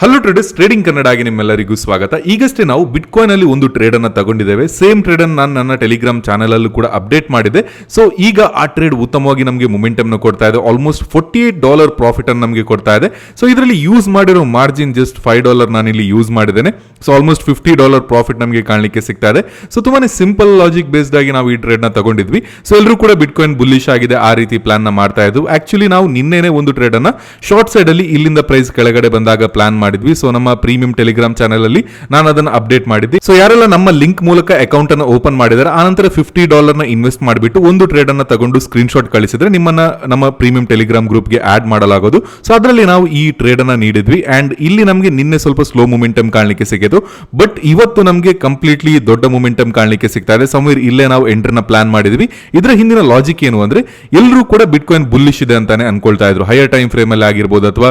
Hello traders trading Kannada ಆಗಿ ನಿಮ್ಮೆಲ್ಲರಿಗೂ ಸ್ವಾಗತ. ಈಗಷ್ಟೇ ನಾವು ಬಿಟ್ಕಾಯಿನ್ ಅಲ್ಲಿ ಒಂದು ಟ್ರೇಡ್ ಅನ್ನ ತಗೊಂಡಿದ್ದೇವೆ. ಸೇಮ್ ಟ್ರೇಡ್ ಅನ್ನು ನಾನು ನನ್ನ ಟೆಲಿಗ್ರಾಮ್ ಚಾನಲ್ ಅಲ್ಲೂ ಕೂಡ ಅಪ್ಡೇಟ್ ಮಾಡಿದೆ ಸೊ ಈಗ ಆ ಟ್ರೇಡ್ ಉತ್ತಮವಾಗಿ ನಮಗೆ ಮೊಮೆಂಟಮ್ ಕೊಡ್ತಾ ಇದೆ. Almost forty eight dollar profit ಅನ್ನು ನಮಗೆ ಕೊಡ್ತಾ ಇದೆ. ಸೊ ಇದರಲ್ಲಿ ಯೂಸ್ ಮಾಡಿರೋ ಮಾರ್ಜಿನ್ ಜಸ್ಟ್ ಫೈವ್ ಡಾಲರ್ ನಾನು ಇಲ್ಲಿ ಯೂಸ್ ಮಾಡಿದ್ದೇನೆ. So almost fifty dollar profit ನಮಗೆ ಕಾಣಲಿಕ್ಕೆ ಸಿಗ್ತಾ ಇದೆ. ಸೊ ತುಂಬಾನೇ ಸಿಂಪಲ್ ಲಾಜಿಕ್ ಬೇಸ್ಡ್ ಆಗಿ ನಾವು ಈ ಟ್ರೇಡ್ನ ತಗೊಂಡಿದ್ವಿ. ಸೊ ಎಲ್ಲರೂ ಕೂಡ ಬಿಟ್ಕಾಯಿನ್ ಬುಲ್ಲಿಶ್ ಆಗಿದೆ. ಆ ರೀತಿ ಪ್ಲಾನ್ನ ಮಾಡ್ತಾ ಇದ್ವು. ಆಕ್ಚುಲಿ ನಾವು ನಿನ್ನೆನೆ ಒಂದು ಟ್ರೇಡ್ ಅನ್ನ ಶಾರ್ಟ್ ಸೈಡ್ ಅಲ್ಲಿ ಇಲ್ಲಿಂದ ಪ್ರೈಸ್ ಕೆಳಗಡೆ ಬಂದಾಗ ಪ್ಲಾನ್ ಮಾಡಿದ್ವಿ. ಸೊ ನಮ್ಮ ಪ್ರೀಮಿಯಂ ಟೆಲಿಗ್ರಾಮ್ ಚಾನಲ್ ಅಲ್ಲಿ ನಾನು ಅದನ್ನ ಅಪ್ಡೇಟ್ ಮಾಡಿದ್ದೆ. ಸೊ ಯಾರೆಲ್ಲ ನಮ್ಮ ಲಿಂಕ್ ಮೂಲಕ ಅಕೌಂಟ್ ಅನ್ನು ಓಪನ್ ಮಾಡಿದರೆ ಆನಂತರ ಫಿಫ್ಟಿ ಡಾಲರ್ನ ಇನ್ವೆಸ್ಟ್ ಮಾಡಿಬಿಟ್ಟು ಒಂದು ಟ್ರೇಡ್ ಅನ್ನು ತಗೊಂಡು ಸ್ಕ್ರೀನ್ ಶಾಟ್ ಕಳಿಸಿದ್ರೆ ನಿಮ್ಮನ್ನ ನಮ್ಮ ಪ್ರೀಮಿಯಂ ಟೆಲಿಗ್ರಾಮ್ ಗ್ರೂಪ್ಗೆ ಆಡ್ ಮಾಡಲಾಗೋದು. ಸೊ ಅದರಲ್ಲಿ ನಾವು ಈ ಟ್ರೇಡ್ ಅನ್ನ ನೀಡಿದ್ವಿ. ಅಂಡ್ ಇಲ್ಲಿ ನಮಗೆ ನಿನ್ನೆ ಸ್ವಲ್ಪ ಸ್ಲೋ ಮೊಮೆಂಟಮ್ ಕಾಣಲಿಕ್ಕೆ ಸಿಕ್ಕಿತು. ಬಟ್ ಇವತ್ತು ನಮಗೆ ಕಂಪ್ಲೀಟ್ಲಿ ದೊಡ್ಡ ಮೊಮೆಂಟಮ್ ಕಾಣಲಿಕ್ಕೆ ಸಿಗ್ತಾ ಇದೆ. ಸಮೀರ್ ಇಲ್ಲೇ ನಾವು ಎಂಟ್ರನ್ನ ಪ್ಲಾನ್ ಮಾಡಿದ್ವಿ. ಇದರ ಹಿಂದಿನ ಲಾಜಿಕ್ ಏನು ಅಂದ್ರೆ ಎಲ್ಲರೂ ಕೂಡ ಬಿಟ್ಕಾಯಿನ್ ಬುಲ್ಲಿಶ್ ಇದೆ ಅಂತಾನೆ ಅನ್ಕೊಳ್ತಾ ಇದ್ರು. ಹೈಯರ್ ಟೈಮ್ ಫ್ರೇಮ್ ಅಲ್ಲಿ ಆಗಿರ್ಬೋದು ಅಥವಾ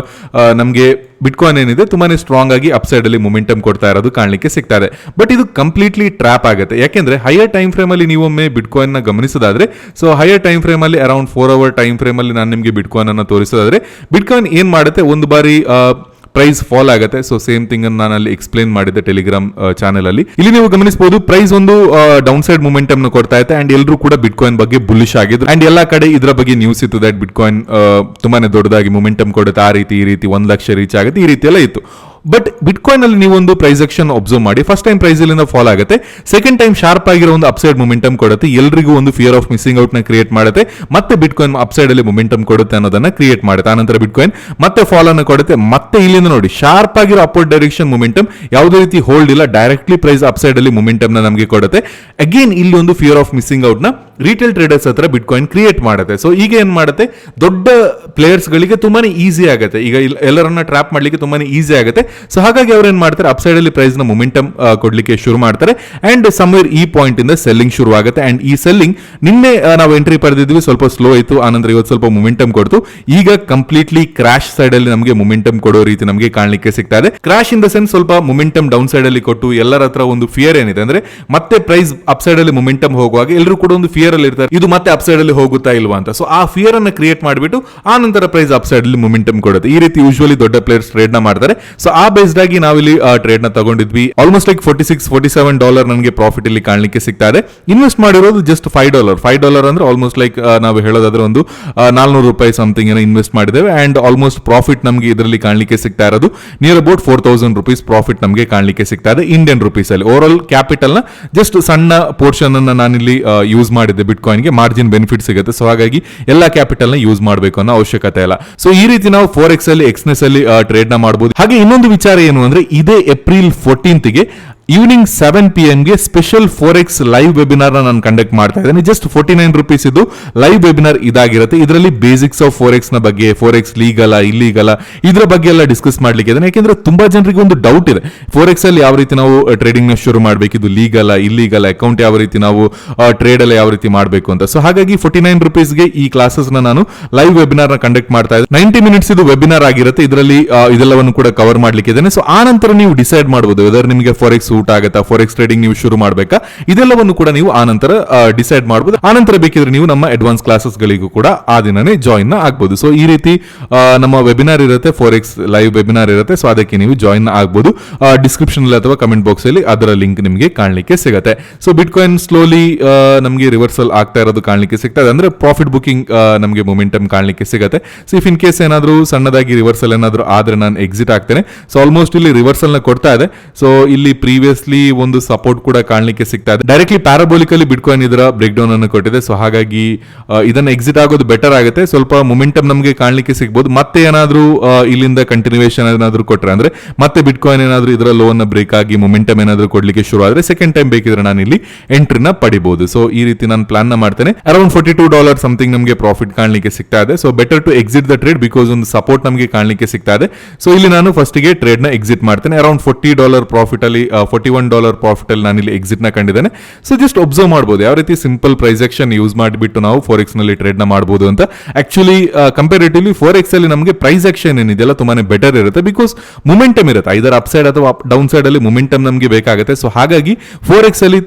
ನಮಗೆ ಬಿಟ್ಕಾಯಿನ್ ಏನಿದೆ, ತುಂಬಾನೇ ಸ್ಟ್ರಾಂಗ್ ಆಗಿ ಅಪ್ಸೈಡ್ ಅಲ್ಲಿ ಮೊಮೆಂಟಮ್ ಕೊಡ್ತಾ ಇರೋದು ಕಾಣಲಿಕ್ಕೆ ಸಿಗ್ತಾ ಇದೆ. ಬಟ್ ಇದು ಕಂಪ್ಲೀಟ್ಲಿ ಟ್ರ್ಯಾಪ್ ಆಗುತ್ತೆ. ಯಾಕೆಂದ್ರೆ ಹೈಯರ್ ಟೈಮ್ ಫ್ರೇಮ್ ಅಲ್ಲಿ ನೀವೊಮ್ಮೆ ಬಿಟ್ಕಾಯಿನ್ನ ಗಮನಿಸೋದಾದ್ರೆ ಸೊ ಹೈಯರ್ ಟೈಮ್ ಫ್ರೇಮ್ ಅಲ್ಲಿ around four hour time frame ಅಲ್ಲಿ ನಾನು ನಿಮಗೆ ಬಿಟ್ಕಾಯಿನ್ ಅನ್ನ ತೋರಿಸೋದಾದ್ರೆ ಬಿಟ್ಕಾಯಿನ್ ಏನ್ ಮಾಡುತ್ತೆ? ಒಂದು ಬಾರಿ ಪ್ರೈಸ್ ಫಾಲ್ ಆಗುತ್ತೆ. ಸೊ ಸೇಮ್ ಥಿಂಗ್ ಅನ್ನು ನಾನು ಅಲ್ಲಿ ಎಕ್ಸ್ಪ್ಲೇನ್ ಮಾಡಿದ್ದೆ ಟೆಲಿಗ್ರಾಮ್ ಚಾನಲ್ ಅಲ್ಲಿ. ಇಲ್ಲಿ ನೀವು ಗಮನಿಸಬಹುದು ಪ್ರೈಸ್ ಒಂದು ಡೌನ್ ಸೈಡ್ ಮೊಮೆಂಟಮ್ನ ಕೊಡ್ತಾ ಇದೆ ಅಂಡ್ ಎಲ್ಲರೂ ಕೂಡ ಬಿಟ್ಕಾಯಿನ್ ಬಗ್ಗೆ ಬುಲಿಶ್ ಆಗಿದ್ರು. ಅಂಡ್ ಎಲ್ಲಾ ಕಡೆ ಇದರ ಬಗ್ಗೆ ನ್ಯೂಸ್ ಇತ್ತು ದಟ್ ಬಿಟ್ಕಾಯಿನ್ ತುಂಬಾನೇ ದೊಡ್ಡದಾಗಿ ಮೊಮೆಂಟಮ್ ಕೊಡುತ್ತೆ. ಆ ರೀತಿ, ಈ ರೀತಿ ಒಂದ್ ಲಕ್ಷ ರೀಚ್ ಆಗುತ್ತೆ. ಈ ರೀತಿ ಎಲ್ಲ ಇತ್ತು. ಬಟ್ ಬಿಟ್ಕಾಯಿನ್ ಅಲ್ಲಿ ನೀವು ಒಂದು ಪ್ರೈಸ್ ಆಕ್ಷನ್ ಅಬ್ಸರ್ವ್ ಮಾಡಿ. ಫಸ್ಟ್ ಟೈಮ್ ಪ್ರೈಸ್ ಇಲ್ಲಿಂದ ಫಾಲ್ ಆಗುತ್ತೆ. ಸೆಕೆಂಡ್ ಟೈಮ್ ಶಾರ್ಪ್ ಆಗಿರೋ ಒಂದು ಅಪ್ಸೈಡ್ ಮೊಮೆಂಟಮ್ ಕೊಡುತ್ತೆ. ಎಲ್ರಿಗೂ ಒಂದು ಫಿಯರ್ ಆಫ್ ಮಿಸ್ಸಿಂಗ್ ಔಟ್ನ ಕ್ರಿಯೇಟ್ ಮಾಡುತ್ತೆ. ಮತ್ತೆ ಬಿಟ್ಕಾಯಿನ್ ಅಪ್ಸೈಡ್ ಅಲ್ಲಿ ಮೊಮೆಂಟಮ್ ಕೊಡುತ್ತೆ ಅನ್ನೋದನ್ನ ಕ್ರಿಯೇಟ್ ಮಾಡುತ್ತೆ. ಆನಂತರ ಬಿಟ್ಕಾಯಿನ್ ಮತ್ತೆ ಫಾಲ್ ಅನ್ನು ಕೊಡುತ್ತೆ. ಮತ್ತೆ ಇಲ್ಲಿಂದ ನೋಡಿ ಶಾರ್ಪ್ ಆಗಿರೋ ಅಪ್ವರ್ಡ್ ಡೈರೆಕ್ಷನ್ ಮೊಮೆಂಟಮ್ ಯಾವುದೇ ರೀತಿ ಹೋಲ್ಡ್ ಇಲ್ಲ. ಡೈರೆಕ್ಟ್ಲಿ ಪ್ರೈಸ್ ಅಪ್ಸೈಡ್ ಅಲ್ಲಿ ಮೊಮೆಂಟಮ್ನ ನಮಗೆ ಕೊಡುತ್ತೆ. ಅಗೇನ್ ಇಲ್ಲಿ ಒಂದು ಫಿಯರ್ ಆಫ್ ಮಿಸ್ಸಿಂಗ್ ಔಟ್ನ ರಿಟೇಲ್ ಟ್ರೇಡರ್ಸ್ ಹತ್ರ ಬಿಟ್ಕಾಯಿನ್ ಕ್ರಿಯೇಟ್ ಮಾಡುತ್ತೆ. ಸೊ ಈಗ ಏನ್ ಮಾಡುತ್ತೆ? ದೊಡ್ಡ ಪ್ಲೇಯರ್ಸ್ ಗಳಿಗೆ ತುಂಬಾನೇ ಈಸಿ ಆಗುತ್ತೆ. ಈಗ ಎಲ್ಲರನ್ನ ಟ್ರ್ಯಾಪ್ ಮಾಡ್ಲಿಕ್ಕೆ ತುಂಬಾನೇ ಈಸಿ ಆಗುತ್ತೆ. ಸೊ ಹಾಗಾಗಿ ಅವ್ರು ಏನ್ ಮಾಡ್ತಾರೆ? ಅಪ್ಸೈಡ್ ಅಲ್ಲಿ ಪ್ರೈಸ್ನ ಮೊಮೆಂಟಮ್ ಕೊಡ್ಲಿಕ್ಕೆ ಶುರು ಮಾಡ್ತಾರೆ. ಅಂಡ್ ಸಮ್ವೇರ್ ಈ ಪಾಯಿಂಟ್ ಇಂದ ಸೆಲ್ಲಿಂಗ್ ಶುರು ಆಗುತ್ತೆ. ಅಂಡ್ ಈ ಸೆಲ್ಲಿಂಗ್ ನಿನ್ನೆ ನಾವು ಎಂಟ್ರಿ ಪಡೆದಿದ್ವಿ. ಸ್ವಲ್ಪ ಸ್ಲೋ ಇತ್ತು ಆನಂತರ ಇವತ್ತು ಸ್ವಲ್ಪ ಮೊಮೆಂಟಮ್ ಕೊಡ್ತು. ಈಗ ಕಂಪ್ಲೀಟ್ಲಿ ಕ್ರಾಶ್ ಸೈಡ್ ಅಲ್ಲಿ ನಮಗೆ ಮೊಮೆಂಟಮ್ ಕೊಡೋ ರೀತಿ ನಮಗೆ ಕಾಣಲಿಕ್ಕೆ ಸಿಗ್ತಾ ಇದೆ. ಕ್ರಾಶ್ ಇನ್ ದ ಸೆನ್ಸ್ ಸ್ವಲ್ಪ ಮೊಮೆಂಟಮ್ ಡೌನ್ ಸೈಡ್ ಅಲ್ಲಿ ಕೊಟ್ಟು ಎಲ್ಲರ ಹತ್ರ ಒಂದು ಫಿಯರ್ ಏನಿದೆ ಅಂದ್ರೆ ಮತ್ತೆ ಪ್ರೈಸ್ ಅಪ್ ಅಲ್ಲಿ ಮೊಮೆಂಟಮ್ ಹೋಗುವಾಗ ಎಲ್ಲರೂ ಕೂಡ ಒಂದು ಫಿಯರ್ ಅಲ್ಲಿ ಇರ್ತಾರೆ, ಇದು ಮತ್ತೆ ಅಪ್ ಸೈಡ್ ಅಲ್ಲಿ ಹೋಗುತ್ತಾ ಇಲ್ವಾ ಅಂತ. ಸೊ ಆ ಫಿಯರ್ ಅನ್ನ ಕ್ರಿಯೇಟ್ ಮಾಡಿಬಿಟ್ಟು, ಆ ನಂತರ ಪ್ರೈಸ್ ಅಪ್ ಸೈಡ್ ಅಲ್ಲಿ ಮೊಮೆಂಟಮ್ ಕೊಡುತ್ತೆ. ಈ ರೀತಿ ಯೂಶುವಲಿ ದೊಡ್ಡ ಪ್ಲೇಯರ್ಸ್ ಟ್ರೇಡ್ನ ಮಾಡ್ತಾರೆ. ಸೊ ಆ ಬೇಸ್ಡ್ ಆಗಿ ನಾವಿಲ್ಲಿ ಟ್ರೇಡ್ನ ತಗೊಂಡಿದ್ವಿ. Almost like forty six forty seven dollar ನನಗೆ ಪ್ರಾಫಿಟ್ ಇಲ್ಲಿ ಕಾಣಲಿಕ್ಕೆ ಸಿಗ್ತಾ ಇದೆ. ಇನ್ವೆಸ್ಟ್ ಮಾಡಿರೋದು just five dollar five dollar ಅಂದ್ರೆ ಆಲ್ಮೋಸ್ಟ್ ಲೈಕ್ ನಾವು ಹೇಳೋದಾದ್ರೆ ಒಂದು ನಾಲ್ನೂರು ರೂಪಾಯಿ ಸಮಥಿಂಗ್ ಏನೋ ಇನ್ವೆಸ್ಟ್ ಮಾಡಿದ್ದೇವೆ. ಅಂಡ್ ಆಲ್ಮೋಸ್ಟ್ ಪ್ರಾಫಿಟ್ ನಮಗೆ ಇದರಲ್ಲಿ ಕಾಣಲಿಕ್ಕೆ ಸಿಗ್ತಾ ಇರೋದು. Near about four thousand rupees profit ನಮಗೆ ಕಾಣಲಿಕ್ಕೆ ಸಿಗ್ತಾ ಇದೆ ಇಂಡಿಯನ್ ರುಪೀಸ್ ಅಲ್ಲಿ. ಓವರ್ ಆಲ್ ಕ್ಯಾಪಿಟಲ್ನ ಜಸ್ಟ್ ಸಣ್ಣ ಪೋರ್ಷನ್ ಅನ್ನ ನಾನಿಲ್ಲಿ ಯೂಸ್ ಮಾಡಿದ್ದೆ ಬಿಟ್ಕಾಯಿನ್ಗೆ ಮಾರ್ಜಿನ್ ಬೆನಿಫಿಟ್ ಸಿಗುತ್ತೆ. ಸೊ ಹಾಗಾಗಿ ಎಲ್ಲ ಕ್ಯಾಪಿಟಲ್ನ ಯೂಸ್ ಮಾಡಬೇಕು ಅನ್ನೋ ಅವಶ್ಯಕತೆ ಇಲ್ಲ. ಸೊ ಈ ರೀತಿ ನಾವು ಫೋರ್ ಎಕ್ಸ್ ಅಲ್ಲಿ ಎಕ್ಸ್ನೆಸ್ ಅಲ್ಲಿ ಟ್ರೇಡ್ನ ಮಾಡಬಹುದು ಹಾಗೆ ಇನ್ನೊಂದು ವಿಚಾರ ಏನು ಅಂದ್ರೆ, ಇದೇ ಏಪ್ರಿಲ್ ಫೋರ್ಟೀನ್ತ್ಗೆ ಈವ್ನಿಂಗ್ ಸೆವೆನ್ ಪಿ ಗೆ special forex live webinar ನಾನು ಕಂಡಕ್ಟ್ ಮಾಡ್ತಾ ಇದ್ದೇನೆ. ಜಸ್ಟ್ ಫೋರ್ಟಿ ನೈನ್ ರುಪೀಸ್ ಇದು ಲೈವ್ ವೆಬಿನಾರ್ ಇದಾಗಿರುತ್ತೆ. ಇದರಲ್ಲಿ ಬೇಸಿಕ್ಸ್ ಆಫ್ ಫೋರ್ನ ಬಗ್ಗೆ ಫೋರ್ ಎಕ್ಸ್ ಲೀಗಲ ಇಲ್ಲಿಗಲ ಇದರ ಬಗ್ಗೆ ಎಲ್ಲ ಡಿಸ್ಕಸ್ ಮಾಡ್ಲಿಕ್ಕೆ ಇದ್ದೇನೆ. ಯಾಕೆಂದ್ರೆ ತುಂಬಾ ಜನರಿಗೆ ಒಂದು ಡೌಟ್ ಇದೆ. ಫೋರ್ ಎಕ್ಸ್ ಅಲ್ಲಿ ಯಾವ ರೀತಿ ನಾವು ಟ್ರೇಡಿಂಗ್ನ ಶುರು ಮಾಡಬೇಕು ಇದು ಲೀಗಲ ಇಲ್ಲಿಗಲ ಅಕೌಂಟ್ ಯಾವ ರೀತಿ ನಾವು ಟ್ರೇಡ್ ಅಲ್ಲಿ ಯಾವ ರೀತಿ ಮಾಡಬೇಕು ಅಂತ. ಸೊ ಹಾಗಾಗಿ ಫೋರ್ಟಿ ನೈನ್ ರುಪೀಸ್ಗೆ ಈ ಕ್ಲಾಸಸ್ನ ನಾನು ಲೈವ್ ವೆಬಿನಾರ್ನ ಕಂಡಕ್ಟ್ ಮಾಡ್ತಾ ಇದ್ದೇನೆ. ನೈಂಟಿ ಮಿನಿಟ್ಸ್ ಇದು ವೆಬಿನಾರ್ ಆಗಿರುತ್ತೆ. ಇದರಲ್ಲಿ ಇದೆಲ್ಲವನ್ನು ಕೂಡ ಕವರ್ ಮಾಡ್ಲಿಕ್ಕೆ ಇದ್ದೇನೆ. ಸೊ ಆ ನಂತರ ನೀವು ಡಿಸೈಡ್ ಮಾಡಬಹುದು ವೆದರ್ ನಿಮಗೆ ಫಾರ್ ಎಕ್ಸ್ ಸೂಟ್ ಆಗುತ್ತಾ? ಫಾರೆಕ್ಸ್ ಟ್ರೇಡಿಂಗ್ ನೀವು ಶುರು ಮಾಡಬೇಕಾ? ಇದೆಲ್ಲವನ್ನು ಕೂಡ ನೀವು ಆನಂತರ ನಂತರ ಡಿಸೈಡ್ ಮಾಡಬಹುದು ಆನಂತರ ನಂತರ ಬೇಕಿದ್ರೆ ನೀವು ನಮ್ಮ ಅಡ್ವಾನ್ಸ್ ಕ್ಲಾಸಸ್ ಗಳಿಗೂ ಕೂಡ ಆ ದಿನನೇ ಜಾಯಿನ್ ಆಗಬಹುದು ಸೊ ಈ ರೀತಿ ನಮ್ಮ ವೆಬಿನಾರ್ ಇರುತ್ತೆ ಫೋರೆಕ್ಸ್ ಲೈವ್ ವೆಬಿನಾರ್ ಇರುತ್ತೆ. ಸೊ ಅದಕ್ಕೆ ನೀವು ಜಾಯಿನ್ ಆಗಬಹುದು ಡಿಸ್ಕ್ರಿಪ್ಷನ್ ಅಲ್ಲಿ ಅಥವಾ ಕಮೆಂಟ್ ಬಾಕ್ಸ್ ಅಲ್ಲಿ ಅದರ ಲಿಂಕ್ ನಿಮಗೆ ಕಾಣಲಿಕ್ಕೆ ಸಿಗುತ್ತೆ. ಸೊ ಬಿಟ್ಕಾಯಿನ್ ಸ್ಲೋಲಿ ನಮಗೆ ರಿವರ್ಸಲ್ ಆಗ್ತಾ ಇರೋದು ಕಾಣಲಿಕ್ಕೆ ಸಿಗ್ತದೆ ಅಂದ್ರೆ ಪ್ರಾಫಿಟ್ ಬುಕಿಂಗ್ ನಮಗೆ ಮೊಮೆಂಟಮ್ ಕಾಣಲಿಕ್ಕೆ ಸಿಗುತ್ತೆ. ಸೊ ಇಫ್ ಇನ್ ಕೇಸ್ ಏನಾದರೂ ಸಣ್ಣದಾಗಿ ರಿವರ್ಸಲ್ ಏನಾದರೂ ಆದ್ರೆ ನಾನು ಎಕ್ಸಿಟ್ ಆಗ್ತೇನೆ. ಸೊ ಆಲ್ಮೋಸ್ಟ್ ಇಲ್ಲಿ ರಿವರ್ಸಲ್ನ ಕೊಡ್ತಾ ಇದೆ. ಸೊ ಇಲ್ಲಿ ಪ್ರೀವಿಯಸ್ಲಿ ಒಂದು ಸಪೋರ್ಟ್ ಕೂಡ ಕಾಣಲಿಕ್ಕೆ ಸಿಗ್ತಾ ಇದೆ. ಡೈರೆಕ್ಟ್ಲಿ ಪ್ಯಾರಾಬೋಲಿಕಲಿ ಬಿಟ್ಕಾಯಿನ್ ಇದರ ಬ್ರೇಕ್ ಡೌನ್ ಅನ್ನು ಕೊಟ್ಟಿದೆ. ಸೊ ಹಾಗಾಗಿ ಇದನ್ನು ಎಕ್ಸಿಟ್ ಆಗೋದು ಬೆಟರ್ ಆಗುತ್ತೆ. ಸ್ವಲ್ಪ ಮೊಮೆಂಟಮ್ ನಮಗೆ ಕಾಣಲಿಕ್ಕೆ ಸಿಗ್ಬೋದು. ಮತ್ತೆ ಏನಾದರೂ ಇಲ್ಲಿಂದ ಕಂಟಿನ್ಯೂಷನ್ ಏನಾದರೂ ಕೊಟ್ಟರೆ ಅಂದ್ರೆ, ಮತ್ತೆ ಬಿಟ್ಕಾಯಿನ್ ಏನಾದರೂ ಇದರ ಲೋನ್ ಬ್ರೇಕ್ ಆಗಿ ಮೊಮೆಂಟಮ್ ಏನಾದರೂ ಕೊಡಲಿಕ್ಕೆ ಶುರು ಆದ್ರೆ ಸೆಕೆಂಡ್ ಟೈಮ್ ಬೇಕಿದ್ರೆ ನಾನು ಇಲ್ಲಿ ಎಂಟ್ರಿನ ಪಡಿಬಹುದು ಸೊ ಈ ರೀತಿ ನಾನು ಪ್ಲಾನ್ ಮಾಡ್ತೇನೆ. Around forty two dollar something ನಮಗೆ ಪ್ರಾಫಿಟ್ ಕಾಣಲಿಕ್ಕೆ ಸಿಗ್ತಾ ಇದೆ. So better to exit the trade because ಒಂದು ಸಪೋರ್ಟ್ ನಮಗೆ ಕಾಣಲಿಕ್ಕೆ ಸಿಗ್ತಾ ಇದೆ. ಸೊ ಇಲ್ಲಿ ನಾನು ಫಸ್ಟ್ಗೆ ಟ್ರೇಡ್ನ ಎಕ್ಸಿಟ್ ಮಾಡ್ತೇನೆ. ಅರೌಂಡ್ ಫೋರ್ಟಿ ಡಾಲರ್ ಪ್ರಾಫಿಟ್ ಅಲ್ಲಿ ಫೋರ್ಟಿ ಒನ್ ಡಾಲರ್ ಅಲ್ಲಿ ನಾನು ಇಲ್ಲಿ ಎಕ್ಸಿಟ್ನ ಕಂಡಿದ್ದೇನೆ. ಸೊ ಜಸ್ಟ್ ಒಬ್ಸರ್ವ್ ಮಾಡಬಹುದು ಯಾವ ರೀತಿ ಸಿಂಪಲ್ ಪ್ರೈಸ್ ಆಕ್ಷನ್ ಯೂಸ್ ಮಾಡಿಬಿಟ್ಟು ನಾವು ಫೋರ್ಎಕ್ಸ್ನಲ್ಲಿ ಟ್ರೇಡ್ನ ಮಾಡಬಹುದು ಅಂತ. ಆಕ್ಚುಲಿ ಕಂಪೇರಿಟಿವ್ಲಿ ಫೋರ್ ಎಕ್ಸ್ ಅಲ್ಲಿ ನಮಗೆ ಪ್ರೈಸ್ ಆಕ್ಷನ್ ಏನಿದೆಯಲ್ಲ ತುಂಬಾನೇ ಬೆಟರ್ ಇರುತ್ತೆ ಬಿಕಾಸ್ ಮೊಮೆಂಟಮ್ ಇರುತ್ತೆ. ಐದರ್ ಅಪ್ ಸೈಡ್ ಅಥವಾ ಡೌನ್ ಅಲ್ಲಿ ಮೊಮೆಂಟಮ್ ನಮಗೆ ಬೇಕಾಗುತ್ತೆ. ಸೊ ಹಾಗಾಗಿ ಫೋರ್ ಎಕ್ಸ್ ಅಲ್ಲಿ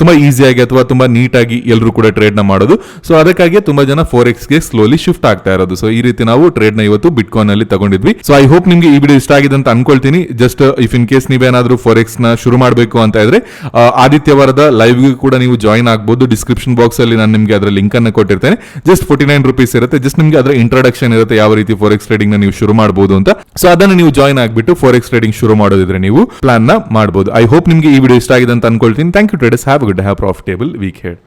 ತುಂಬಾ ತುಂಬಾ ಈಸಿಯಾಗಿ ಅಥವಾ ತುಂಬಾ ನೀಟಾಗಿ ಎಲ್ಲರೂ ಕೂಡ ಟ್ರೇಡ್ನ ಮಾಡೋದು. ಸೊ ಅದಕ್ಕಾಗಿ ತುಂಬಾ ಜನ ಫೋರ್ ಎಕ್ಸ್ಗೆ ಸ್ಲೋಲಿ ಶಿಫ್ಟ್ ಆಗ್ತಾ ಇರೋದು. ಸೊ ಈ ರೀತಿ ನಾವು ಟ್ರೇಡ್ನ ಇವತ್ತು ಬಿಟ್ಕಾಯಿನ್ ಅಲ್ಲಿ ತಗೊಂಡಿದ್ವಿ. ಸೊ ಐ ಹೋಪ್ ನಿಮಗೆ ಈ ವಿಡಿಯೋ ಇಷ್ಟ ಆಗಿದೆ ಅಂತ ಅನ್ಕೊಳ್ತೀನಿ. ಜಸ್ಟ್ ಇಫ್ ಇನ್ ಕೇಸ್ ನೀವೇನಾದ್ರೂ ಫೋರ್ನ ಶುರು ಮಾಡಬೇಕು ಅಂತ ಇದ್ರೆ ಆದಿತ್ಯವಾರದ ಲೈವ್ ಕೂಡ ನೀವು ಜಾಯಿನ್ ಆಗಬಹುದು ಡಿಸ್ಕ್ರಿಪ್ಷನ್ ಬಾಕ್ಸ್ ಅಲ್ಲಿ ನಾನು ನಿಮಗೆ ಅದರ ಲಿಂಕ್ ಅನ್ನು ಕೊಟ್ಟಿರ್ತೇನೆ. ಜಸ್ಟ್ ಫೋರ್ಟಿ ನೈನ್ ರುಪೀಸ್ ಇರುತ್ತೆ. ಜಸ್ಟ್ ನಿಮಗೆ ಅದರ ಇಂಟ್ರಡಕ್ಷನ್ ಇರುತ್ತೆ ಯಾವ ರೀತಿ ಫೋರ್ ಎಕ್ಸ್ ಟ್ರೇಡಿಂಗ್ನ ನೀವು ಶುರು ಮಾಡಬಹುದು ಅಂತ. ಸೊ ಅದನ್ನು ನೀವು ಜಾಯಿನ್ ಆಗಿಬಿಟ್ಟು ಫೋರ್ ಎಕ್ಸ್ ಟ್ರೇಡಿಂಗ್ ಶುರು ಮಾಡೋದಿದ್ರೆ ನೀವು ಪ್ಲಾನ್ನ ಮಾಡಬಹುದು ಐ ಹೋಪ್ ನಿಮಗೆ ಈ ವಿಡಿಯೋ ಇಷ್ಟ ಆಗಿದೆ ಅಂತ ಅನ್ಕೊಳ್ತೀನಿ. Thank you traders have good have profitable week ahead